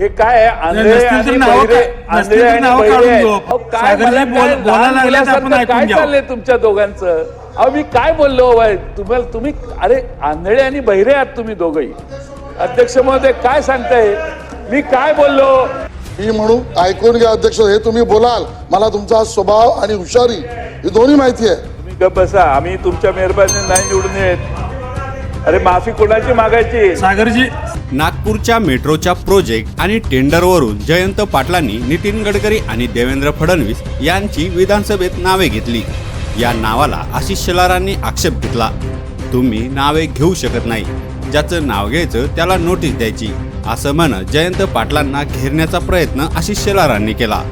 हे काय काय. चाललंय तुमच्या दोघांचं? अहो मी काय बोललो बाय तुम्हाला तुम्ही अरे आंधळे आणि बहिरे आहात तुम्ही दोघही. अध्यक्ष महोदय काय सांगताय? मी काय बोललो? मी म्हणून ऐकून घ्या अध्यक्ष हे तुम्ही बोलाल. मला तुमचा स्वभाव आणि हुशारी ही दोन्ही माहिती आहे. तुम्ही गप बसा. आम्ही तुमच्या मेहरबानी नाही निवडून येत. अरे माफी कोणाची मागायची? सागरजी. नागपूरच्या मेट्रोच्या प्रोजेक्ट आणि टेंडरवरून जयंत पाटलांनी नितीन गडकरी आणि देवेंद्र फडणवीस यांची विधानसभेत नावे घेतली. या नावाला आशिष शेलारांनी आक्षेप घेतला. तुम्ही नावे घेऊ शकत नाही. ज्याचं नाव घ्यायचं त्याला नोटीस द्यायची. असं म्हणत जयंत पाटलांना घेरण्याचा प्रयत्न आशिष शेलारांनी केला.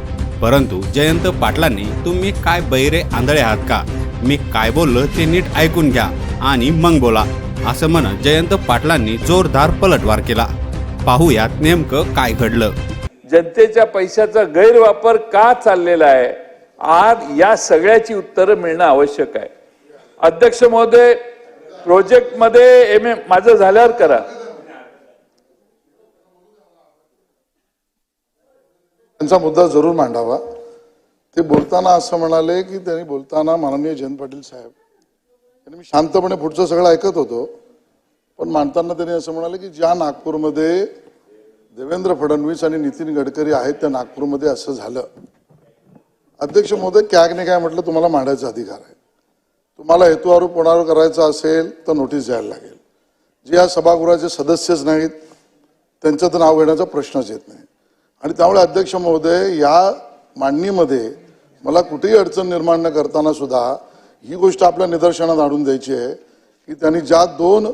परंतु जयंत पाटलांनी तुम्ही काय बैरे आंधळे आहात का? मी काय बोललो ते नीट ऐकून घ्या आणि मग बोला. असं म्हणत जयंत पाटलांनी जोरदार पलटवार केला. पाहूयात नेमकं काय घडलं. जनतेच्या पैशाचा गैरवापर का चाललेला आहे? आज या सगळ्याची उत्तरं मिळणं आवश्यक आहे. अध्यक्ष महोदय प्रोजेक्टमध्ये एम ए माझं झाल्यावर करा. त्यांचा मुद्दा जरूर मांडावा. ते बोलताना असं म्हणाले की त्यांनी बोलताना माननीय जयंत पाटील साहेब मी शांतपणे पुढचं सगळं ऐकत होतो. पण मांडताना त्यांनी असं म्हणाले की ज्या नागपूरमध्ये देवेंद्र फडणवीस आणि नितीन गडकरी आहेत त्या नागपूरमध्ये असं झालं. अध्यक्ष महोदय कॅगने काय म्हटलं? तुम्हाला मांडायचा अधिकार आहे. तुम्हाला हेतू आरोप कोणावर करायचा असेल तर नोटीस द्यायला लागेल. जे या सभागृहाचे सदस्यच नाहीत त्यांचं तर नाव घेण्याचा प्रश्नच येत नाही. आणि त्यामुळे अध्यक्ष महोदय या मांडणीमध्ये मला कुठेही अडचण निर्माण न करताना सुद्धा ही गोष्ट आपल्या निदर्शनात आणून द्यायची आहे की त्यांनी ज्या दोन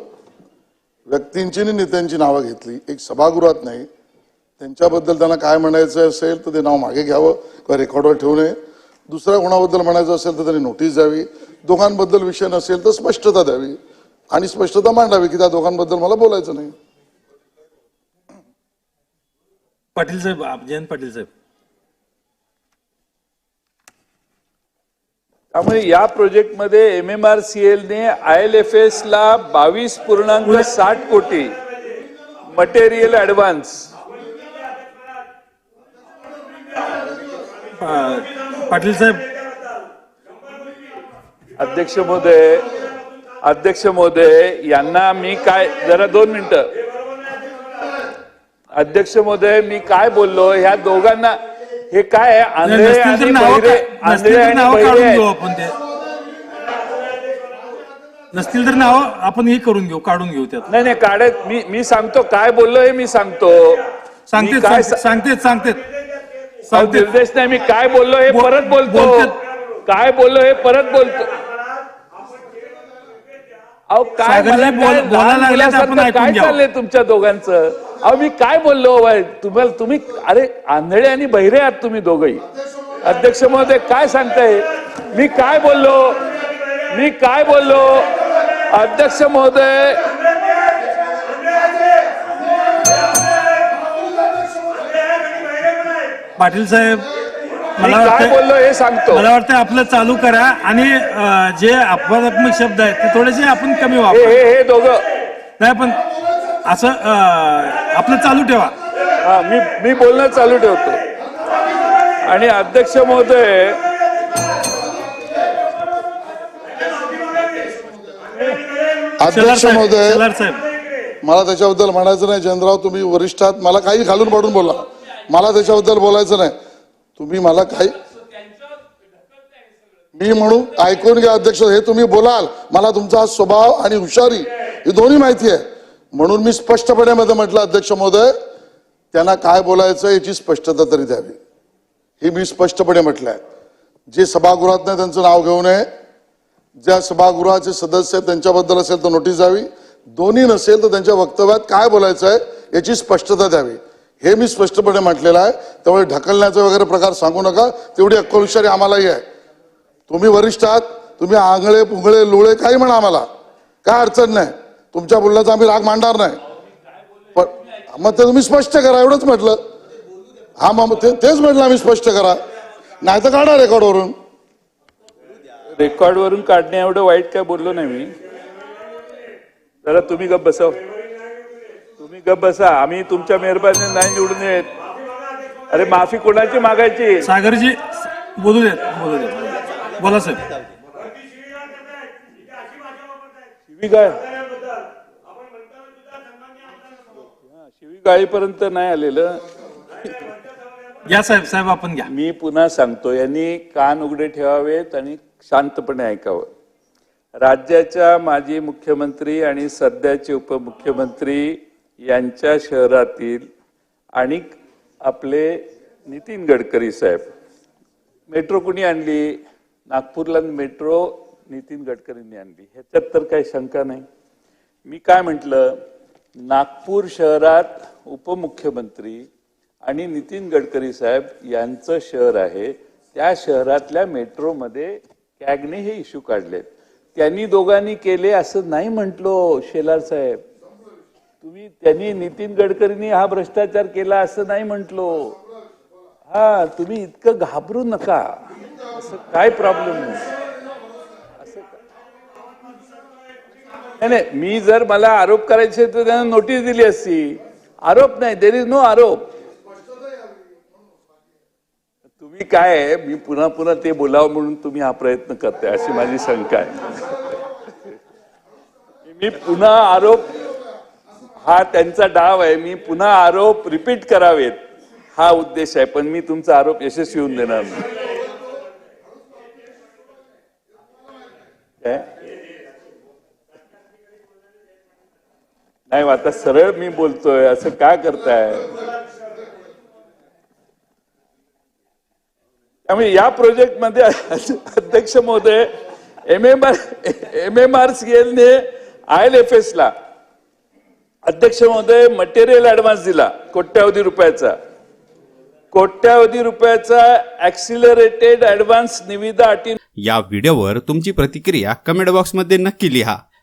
व्यक्तींची आणि नेत्यांची नावं घेतली. एक सभागृहात नाही. त्यांच्याबद्दल त्यांना काय म्हणायचं असेल तर ते नाव मागे घ्यावं किंवा रेकॉर्डवर ठेवू नये. दुसऱ्या कोणाबद्दल म्हणायचं असेल तर त्यांनी नोटीस द्यावी. दोघांबद्दल विषय नसेल तर स्पष्टता द्यावी. आणि स्पष्टता मांडावी की त्या दोघांबद्दल मला बोलायचं नाही. पाटील साहेब जयंत पाटील साहेब. त्यामुळे या प्रोजेक्टमध्ये एम एम आर सी एलने आय एल एफ एस ला बावीस पूर्णांक साठ कोटी. मटेरियल ऍडव्हान्स पाटील साहेब. अध्यक्ष महोदय अध्यक्ष महोदय यांना मी काय जरा दोन मिनिटं. अध्यक्ष महोदय मी काय बोललो? ह्या दोघांना हे काय आहे? आंधळे आणि बहिरे आंधळे आणि बहिरे आहेत. आपण ते. नसतील तर नावं आपण हे करून घेऊ काढून घेऊ त्यात. नाही नाही काढत मी मी सांगतो काय बोललो हे मी सांगतो. सांगते काय सा- सांगतेत सांगतेत अहो, सांगतेत निर्देश नाही मी काय बोललो हे बोल- परत बोलतो. बोलतेत. काय बोललो हे परत बोलतो. अहो काय सागरजी मला बोल- काय बोलायला लहान लागले तर आपण मुलासारखं ऐकून काय घ्यावं. चाललंय तुमच्या दोघांचं? अहो मी काय बोललो? बाय तुम्हाला तुम्ही अरे आंधळे आणि बहिरे आहात तुम्ही दोघही. अध्यक्ष महोदय काय सांगताय? मी काय बोललो? मी काय बोललो? अध्यक्ष महोदय पाटील साहेब मला काय बोललो हे सांगतो. मला वाटतं आपलं चालू करा आणि जे अपवादात्मक शब्द आहेत ते थोडेसे आपण कमी वापरा हे हे दोघं. नाही पण असं आपलं चालू ठेवा. हा मी मी बोलणं चालू ठेवतो. आणि अध्यक्ष महोदय अध्यक्ष साहेब महोदय शेलार साहेब. मला त्याच्याबद्दल म्हणायचं नाही जयंतराव तुम्ही वरिष्ठ आहात. मला काही घालून पाडून बोला. मला त्याच्याबद्दल बोलायचं नाही. तुम्ही मला काही मी म्हणून ऐकून घ्या अध्यक्ष हे तुम्ही बोलाल. मला तुमचा स्वभाव आणि हुशारी ही दोन्ही माहिती आहे. म्हणून मी स्पष्टपणे मध्ये म्हटलं अध्यक्ष महोदय त्यांना काय बोलायचं याची स्पष्टता तरी द्यावी. हे मी स्पष्टपणे म्हटलंय. जे सभागृहात त्यांचं नाव घेऊ नये ज्या सभागृहाचे सदस्य त्यांच्याबद्दल असेल तर नोटीस द्यावी. दोन्ही नसेल तर त्यांच्या वक्तव्यात काय बोलायचं आहे याची स्पष्टता द्यावी. हे मी स्पष्टपणे म्हटलेलं आहे. त्यामुळे ढकलण्याचा वगैरे प्रकार सांगू नका. तेवढी अक्कलुशारी आम्हालाही आहे. तुम्ही वरिष्ठ आहात तुम्ही आंगळे पुंगळे लोळे काही म्हणा आम्हाला. काय अडचण नाही. तुमच्या बोलण्याचा आम्ही राग मांडणार नाही. पण मग ते तुम्ही स्पष्ट करा एवढंच म्हटलं. हा मग ते तेच म्हटलं आम्ही स्पष्ट करा. नाही तर काढा रेकॉर्डवरून. रेकॉर्ड वरून काढणे एवढं वाईट काय बोललो नाही मी. जरा तुम्ही गप बसव तुम्ही गप बसा. आम्ही तुमच्या मेहरबानी नाही निवडून येत. अरे माफी कोणाची मागायची? सागरजी बोलू देत बोलू देत. बोला साहेब. शिवीगाळ हा, शिवीगाळीपर्यंत नाही आलेलं. घ्या साहेब साहेब आपण घ्या. मी पुन्हा सांगतो यांनी कान उघडे ठेवावेत आणि शांतपणे ऐकावं. राज्याच्या माजी मुख्यमंत्री आणि सध्याचे उपमुख्यमंत्री यांच्या शहरातील आणि आपले नितीन गडकरी साहेब. मेट्रो कुणी आणली? नागपूरला मेट्रो नितीन गडकरींनी आणली. ह्याच्यात तर काही शंका नाही. मी काय म्हटलं? नागपूर शहरात उपमुख्यमंत्री आणि नितीन गडकरी साहेब यांचं शहर आहे. त्या शहरातल्या मेट्रोमध्ये कॅगने हे इश्यू काढलेत. त्यांनी दोघांनी केले असं नाही म्हटलो शेलार साहेब. तुम्ही त्यांनी नितीन गडकरींनी हा भ्रष्टाचार केला असं नाही म्हटलो. हा तुम्ही इतकं घाबरू नका. असं काय प्रॉब्लेम नाही असं नाही नाही मी जर मला आरोप करायचे तर त्यांना नोटीस दिली असती. आरोप नाही देर इज नो आरोप. तुम्ही काय आहे, मी पुन्हा पुन्हा ते बोलावं म्हणून तुम्ही हा प्रयत्न करताय अशी माझी शंका आहे. मी पुन्हा आरोप हा त्यांचा डाव आहे मी पुन्हा आरोप रिपीट करावेत हा उद्देश आहे पण मी तुमचा आरोप यशस्वी होऊन देणार नाही. नाही आता सरळ मी बोलतोय असं का करताय? त्यामुळे या प्रोजेक्टमध्ये अध्यक्ष महोदय M M R M M R C L ने आय एल एफ एस ला अध्यक्ष महोदय मटेरियल ऍडव्हान्स दिला कोट्यावधी रुपयाचा. कोट्यावधी रुपयाचा ऍक्सिलरेटेड ऍडव्हान्स निविदा अटी या व्हिडिओवर तुमची प्रतिक्रिया कमेंट बॉक्समध्ये नक्की लिहा.